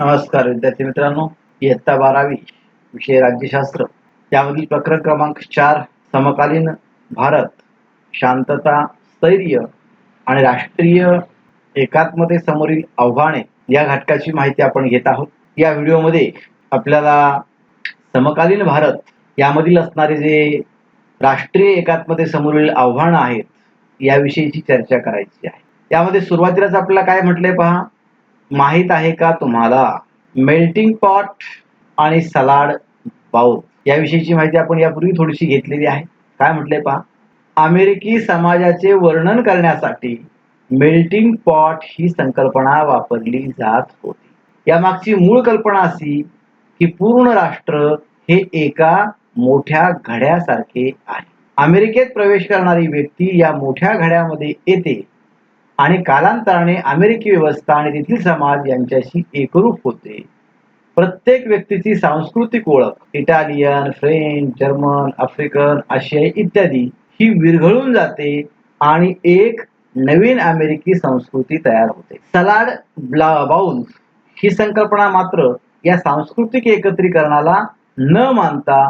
नमस्कार विद्यार्थी मित्रांनो. इयत्ता बारावी विषय राज्यशास्त्र. त्यामधील प्रकरण क्रमांक चार समकालीन भारत शांतता स्थैर्य आणि राष्ट्रीय एकात्मतेसमोरील आव्हाने या घटकाची माहिती आपण घेत आहोत. या व्हिडिओमध्ये आपल्याला समकालीन भारत यामधील असणारे जे राष्ट्रीय एकात्मतेसमोरील आव्हानं आहेत याविषयीची चर्चा करायची आहे. त्यामध्ये सुरुवातीलाच आपल्याला काय म्हटलंय पहा? माहीत आहे का तुम्हाला? मेल्टिंग पॉट आणि सलाड बाउल याविषयीची माहिती आपण यापूर्वी थोडीशी घेतलेली आहे. काय म्हटले पहा? अमेरिकी समाजाचे वर्णन करण्यासाठी मेल्टिंग पॉट ही संकल्पना वापरली जात होती. यामागची मूळ कल्पना अशी की पूर्ण राष्ट्र हे एका मोठ्या घड्यासारखे आहे. अमेरिकेत प्रवेश करणारी व्यक्ती या मोठ्या घड्यामध्ये येते. आणि कालांतराने अमेरिकी व्यवस्था आणि तेथील समाज यांच्याशी एकरूप होते. प्रत्येक व्यक्तीची सांस्कृतिक ओळख इटालियन फ्रेंच जर्मन आफ्रिकन आशियाई इत्यादी ही विरघळून जाते आणि एक नवीन अमेरिकी संस्कृती तयार होते. सलाड बाउल ही संकल्पना मात्र या सांस्कृतिक एकत्रीकरणाला न मानता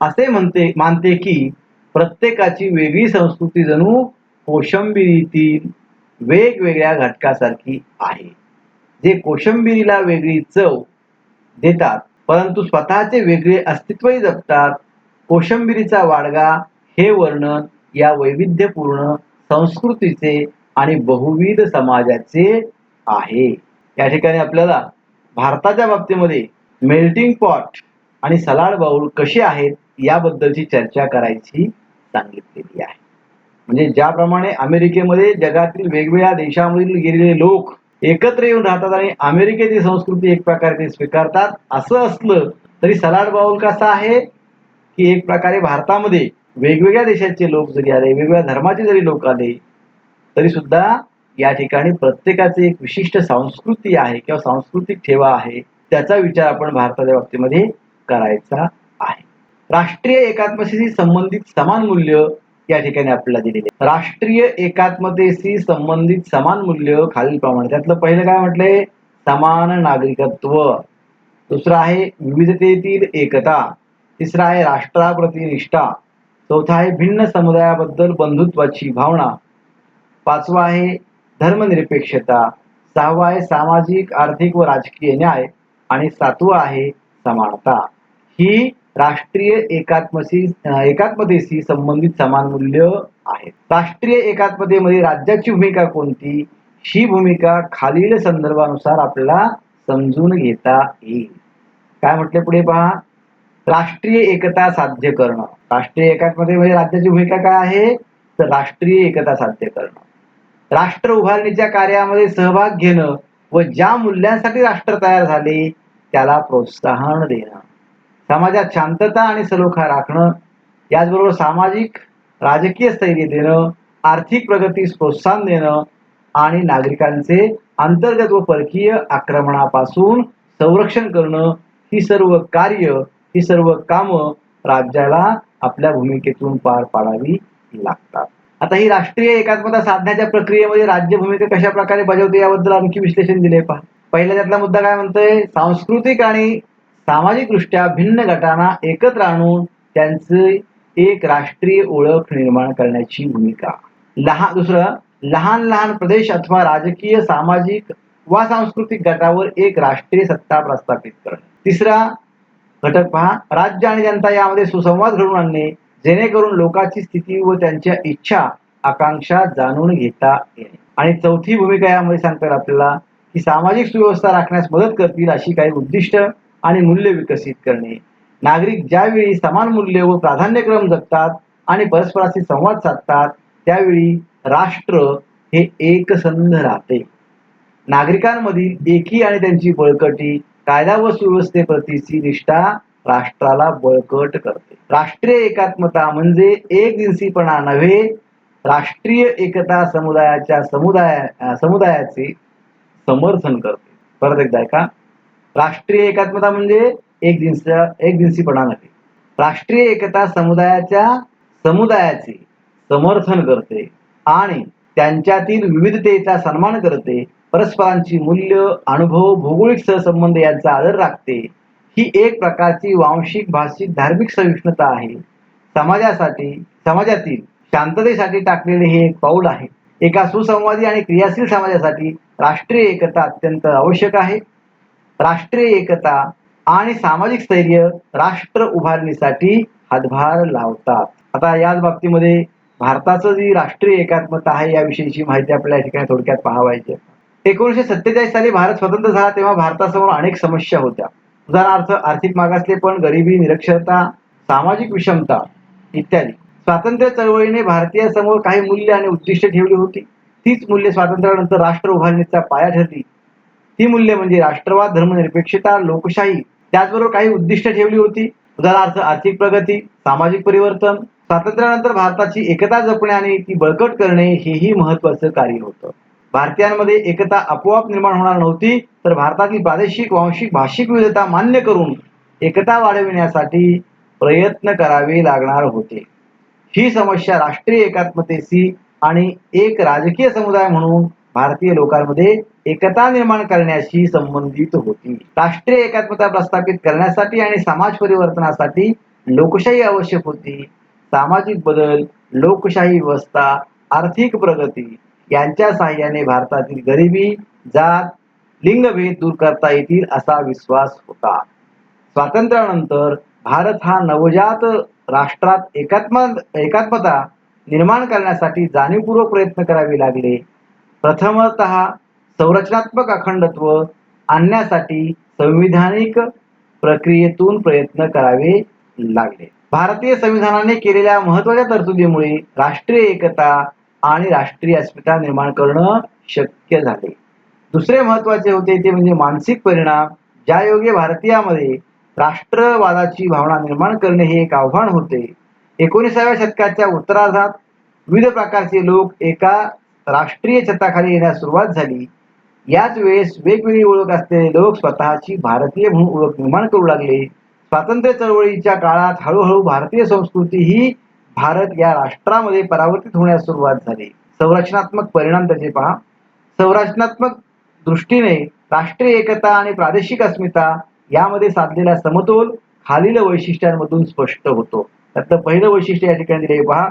असे म्हणते मानते की प्रत्येकाची वेगळी संस्कृती जणू कोशंबिरीतील वेगवेगळ्या घटकासारखी आहे. जे कोशंबिरीला वेगळी चव देतात परंतु स्वतःचे वेगळे अस्तित्वही जपतात. कोशंबिरीचा वाडगा हे वर्णन या वैविध्यपूर्ण संस्कृतीचे आणि बहुविध समाजाचे आहे. या ठिकाणी आपल्याला भारताच्या बाबतीमध्ये मेल्टिंग पॉट आणि सलाड बाउल कसे आहेत याबद्दलची चर्चा करायची सांगितलेली आहे. म्हणजे ज्याप्रमाणे अमेरिकेमध्ये जगातील वेगवेगळ्या देशामधील गेलेले लोक एकत्र येऊन राहतात आणि अमेरिकेची संस्कृती एक प्रकारे ते स्वीकारतात असं असलं तरी सलाड बाउल कसा आहे? की एक प्रकारे भारतामध्ये वेगवेगळ्या देशाचे लोक जरी आले वेगवेगळ्या धर्माचे जरी लोक आले तरी सुद्धा या ठिकाणी प्रत्येकाचे एक विशिष्ट संस्कृती आहे किंवा सांस्कृतिक ठेवा आहे त्याचा विचार आपण भारताच्या बाबतीमध्ये करायचा आहे. राष्ट्रीय एकात्मशी संबंधित समान मूल्य या ठिकाणी आपल्याला दिलेले राष्ट्रीय एकात्मतेशी संबंधित समान मूल्य खालील प्रमाणे. त्यातलं पहिलं काय म्हटलंय? समान नागरिकत्व. दुसरं आहे विविधतेतील एकता. तिसरा आहे राष्ट्राप्रती निष्ठा चौथा आहे भिन्न समुदायाबद्दल बंधुत्वाची भावना. पाचवा आहे धर्मनिरपेक्षता. सहावा आहे सामाजिक आर्थिक व राजकीय न्याय. आणि सातवा आहे समानता. ही राष्ट्रीय एकात्मशी एकात्मतेशी संबंधित समान मूल्य आहेत. राष्ट्रीय एकात्मतेमध्ये राज्याची भूमिका कोणती? ही भूमिका खालील संदर्भानुसार आपल्याला समजून घेता येईल. काय म्हटले पुढे पहा? राष्ट्रीय एकता साध्य करणं. राष्ट्रीय एकात्मतेमध्ये राज्याची भूमिका काय आहे? तर राष्ट्रीय एकता साध्य करणं. राष्ट्र उभारणीच्या कार्यामध्ये सहभाग घेणं व ज्या मूल्यांसाठी राष्ट्र तयार झाले त्याला प्रोत्साहन देणं. समाजात शांतता आणि सलोखा राखणं याचबरोबर सामाजिक राजकीय स्थैर्य देणं आर्थिक प्रगतीस प्रोत्साहन देणं आणि नागरिकांचे अंतर्गत व परकीय आक्रमणापासून संरक्षण करणं ही सर्व कार्य ही सर्व कामं राज्याला आपल्या भूमिकेतून पार पाडावी लागतात. आता ही राष्ट्रीय एकात्मता साधण्याच्या प्रक्रियेमध्ये राज्य भूमिका कशा प्रकारे बजावते याबद्दल आणखी विश्लेषण दिले पहा पहिला त्यातला मुद्दा काय म्हणतोय? सांस्कृतिक आणि सामाजिकदृष्ट्या भिन्न गटांना एकत्र आणून त्यांचे एक राष्ट्रीय ओळख निर्माण करण्याची भूमिका. लहान दुसरं लहान लहान प्रदेश अथवा राजकीय सामाजिक वा सांस्कृतिक गटावर एक राष्ट्रीय सत्ता प्रस्थापित करणे. तिसरा घटक पहा राज्य आणि जनता यामध्ये सुसंवाद घडवून आणणे जेणेकरून लोकांची स्थिती व त्यांच्या इच्छा आकांक्षा जाणून घेता येणे. आणि चौथी भूमिका यामध्ये सांगतात आपल्याला की सामाजिक सुव्यवस्था राखण्यास मदत करतील अशी काही उद्दिष्ट आणि मूल्य विकसित करणे. नागरिक ज्यावेळी समान मूल्य व प्राधान्यक्रम जगतात आणि परस्पराशी संवाद साधतात त्यावेळी राष्ट्र हे एकसंध राहते. नागरिकांमधील एकी आणि त्यांची बळकटी कायदा व सुव्यवस्थेप्रतीची निष्ठा राष्ट्राला बळकट करते. राष्ट्रीय एकात्मता म्हणजे एक दिवसीपणा नव्हे राष्ट्रीय एकता समुदायाच्या समुदाया समुदायाचे समर्थन करते. परत एकदा ऐका. राष्ट्रीय एकात्मता म्हणजे एक दिवस एक दिवसीपणा नव्हे राष्ट्रीय एकता समुदायाच्या समुदायाचे समर्थन करते आणि त्यांच्यातील विविधतेचा सन्मान करते. परस्परांची मूल्य अनुभव भौगोलिक सहसंबंध यांचा आदर राखते. ही एक प्रकारची वांशिक भाषिक धार्मिक सहिष्णुता आहे. समाजासाठी समाजातील शांततेसाठी टाकलेले हे एक पाऊल आहे. एका सुसंवादी आणि क्रियाशील समाजासाठी राष्ट्रीय एकता अत्यंत आवश्यक आहे. राष्ट्रीय एकता आणि सामाजिक स्थैर्य राष्ट्र उभारणीसाठी हातभार लावतात. आता याच बाबतीमध्ये भारताचं जी राष्ट्रीय एकात्मता आहे याविषयीची माहिती आपल्या ठिकाणी थोडक्यात पाहावायची एकोणीसशे सत्तेचाळीस साली भारत स्वतंत्र झाला तेव्हा भारतासमोर अनेक समस्या होत्या. उदाहरणार्थ आर्थिक मागासलेपण गरिबी निरक्षरता सामाजिक विषमता इत्यादी. स्वातंत्र्य चळवळीने भारतीयांसमोर काही मूल्य आणि उद्दिष्ट ठेवली होती. तीच मूल्य स्वातंत्र्यानंतर राष्ट्र उभारणीचा पाया ठरली. ती मूल्य म्हणजे राष्ट्रवाद धर्मनिरपेक्षता लोकशाही त्याचबरोबर काही उद्दिष्ट ठेवली होती. उदाहरणार्थ आर्थिक प्रगती सामाजिक परिवर्तन स्वातंत्र्यानंतर भारताची एकता जपणे आणि ती बळकट करणे हेही महत्वाचं कार्य होतं. भारतीयांमध्ये एकता आपोआप निर्माण होणार नव्हती तर भारतातील प्रादेशिक वांशिक भाषिक विविधता मान्य करून एकता वाढविण्यासाठी प्रयत्न करावे लागणार होते. ही समस्या राष्ट्रीय एकात्मतेशी आणि एक राजकीय समुदाय म्हणून भारतीय लोकांमध्ये एकता निर्माण करण्याशी संबंधित होती. राष्ट्रीय एकात्मता प्रस्थापित करण्यासाठी आणि समाज परिवर्तनासाठी लोकशाही आवश्यक होती. सामाजिक बदल लोकशाही व्यवस्था आर्थिक प्रगती यांच्या साहाय्याने भारतातील गरिबी जात लिंगभेद दूर करता येतील असा विश्वास होता. स्वातंत्र्यानंतर भारत हा नवजात राष्ट्रात एकात्म एकात्मता निर्माण करण्यासाठी जाणीवपूर्वक प्रयत्न करावे लागले. प्रथमत संरचनात्मक अखंडत्व आणण्यासाठी संविधानिक प्रक्रियेतून प्रयत्न करावे लागले. भारतीय संविधानाने केलेल्या महत्त्वाच्या तरतुदीमुळे राष्ट्रीय एकता आणि राष्ट्रीय अस्मिता निर्माण करणं शक्य झाले. दुसरे महत्त्वाचे होते ते म्हणजे मानसिक परिणाम ज्या योगे भारतीयामध्ये राष्ट्रवादाची भावना निर्माण करणे हे एक आव्हान होते. एकोणीसाव्या शतकाच्या उत्तरार्धात विविध प्रकारचे लोक एका राष्ट्रीय छताखाली येण्यास सुरुवात झाली. याच वेळेस वेगवेगळी ओळख असलेले लोक स्वतःची भारतीय म्हणून ओळख निर्माण करू लागले. स्वातंत्र्य चळवळीच्या काळात हळूहळू भारतीय संस्कृती ही भारत या राष्ट्रामध्ये परावर्तित होण्यास सुरुवात झाली. संरचनात्मक परिणाम त्याचे पहा. संरचनात्मक दृष्टीने राष्ट्रीय एकता आणि प्रादेशिक अस्मिता यामध्ये साधलेला समतोल खालील वैशिष्ट्यांमधून स्पष्ट होतो. त्यातलं पहिलं वैशिष्ट्य या ठिकाणी दिले पहा.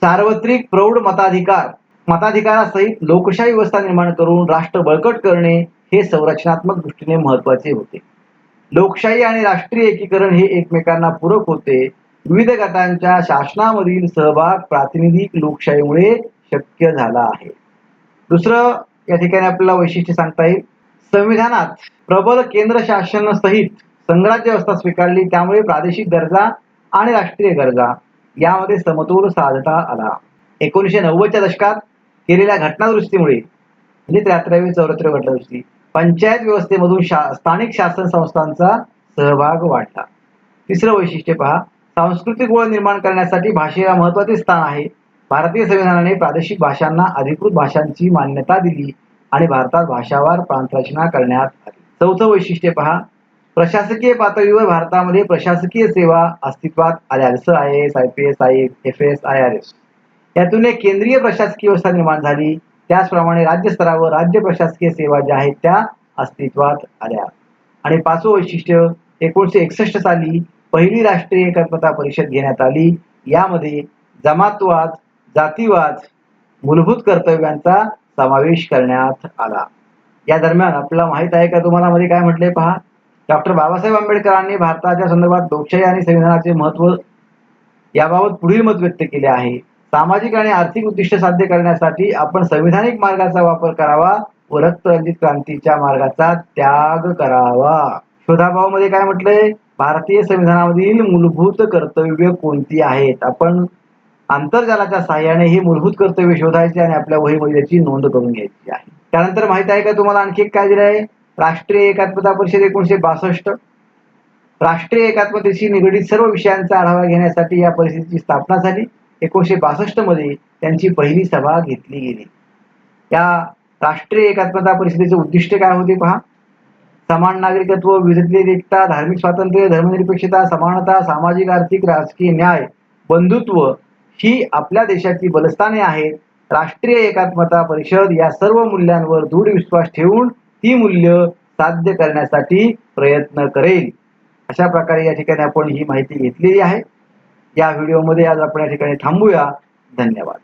सार्वत्रिक प्रौढ मताधिकार मताधिकारासहित लोकशाही व्यवस्था निर्माण करून राष्ट्र बळकट करणे हे संरचनात्मक दृष्टीने महत्त्वाचे होते. लोकशाही आणि राष्ट्रीय एकीकरण हे एकमेकांना पूरक होते. विविध गटांच्या शासनामधील सहभाग प्रातिनिधिक लोकशाहीमुळे शक्य झाला आहे. दुसरं या ठिकाणी आपल्याला वैशिष्ट्य सांगता येईल. संविधानात प्रबल केंद्र शासन सहित संघराज्य व्यवस्था स्वीकारली त्यामुळे प्रादेशिक गरजा आणि राष्ट्रीय गरजा यामध्ये समतोल साधता आला. एकोणीसशे नव्वदच्या दशकात केलेल्या घटनादुरुस्तीमुळे म्हणजे त्र्याहत्तरावी चौऱ्याहत्तर घटनादुरुस्ती पंचायत व्यवस्थेमधून शा स्थानिक शासन संस्थांचा सहभाग वाढला. तिसरं वैशिष्ट्य पहा सांस्कृतिक ओळख निर्माण करण्यासाठी भाषेला महत्त्वाचे स्थान आहे. भारतीय संविधानाने प्रादेशिक भाषांना अधिकृत भाषांची मान्यता दिली आणि भारतात भाषावार प्रांतरचना करण्यात आली. चौथं वैशिष्ट्य पहा प्रशासकीय पातळीवर भारतामध्ये प्रशासकीय सेवा अस्तित्वात आल्या. जसं I S I P S I F S I R S. यातून एक केंद्रीय प्रशासकीय व्यवस्था निर्माण झाली. त्याचप्रमाणे राज्य स्तरावर राज्य प्रशासकीय सेवा ज्या आहेत त्या अस्तित्वात आल्या. आणि पाचवं वैशिष्ट्य एकोणीसशे एकसष्ट साली पहिली राष्ट्रीय एकात्मता परिषद घेण्यात आली. यामध्ये जमातवाद जातीवाद मूलभूत कर्तव्यांचा समावेश करण्यात आला. या दरम्यान आपल्याला माहीत आहे का तुम्हाला? मध्ये काय म्हटले पहा. डॉक्टर बाबासाहेब आंबेडकरांनी भारताच्या संदर्भात लोकशाही आणि संविधानाचे महत्त्व याबाबत पुढील मत व्यक्त केले आहे. सामाजिक आणि आर्थिक उद्दिष्ट साध्य करण्यासाठी आपण संविधानिक मार्गाचा वापर करावा व रक्तरंजित क्रांतीच्या मार्गाचा त्याग करावा. शोधाभावमध्ये काय म्हटलंय? भारतीय संविधानामधील मूलभूत कर्तव्य कोणती आहेत? आपण आंतरजालाच्या सहाय्याने ही मूलभूत कर्तव्य शोधायचे आणि आपल्या वहीमध्ये त्याची नोंद करून घ्यायची आहे. त्यानंतर माहीत आहे का तुम्हाला आणखी एक काय दिलं आहे? राष्ट्रीय एकात्मता परिषद एकोणीशे बासष्ट. राष्ट्रीय एकात्मतेशी निगडीत सर्व विषयांचा आढावा घेण्यासाठी या परिषदेची स्थापना झाली. एकोणीशे बासष्टमध्ये त्यांची पहिली सभा घेतली गेली. या राष्ट्रीय एकात्मता परिषदेचे उद्दिष्ट काय होते पहा? समान नागरिकत्व विविधतेत एकता धार्मिक स्वातंत्र्य धर्मनिरपेक्षता समानता सामाजिक आर्थिक राजकीय न्याय बंधुत्व ही आपल्या देशाची बलस्थाने आहेत. राष्ट्रीय एकात्मता परिषद या सर्व मूल्यांवर दृढ विश्वास ठेवून ती मूल्य साध्य करण्यासाठी प्रयत्न करेल. अशा प्रकारे या ठिकाणी आपण ही माहिती घेतलेली आहे. या व्हिडिओमध्ये आज आपण या ठिकाणी थांबूया. धन्यवाद.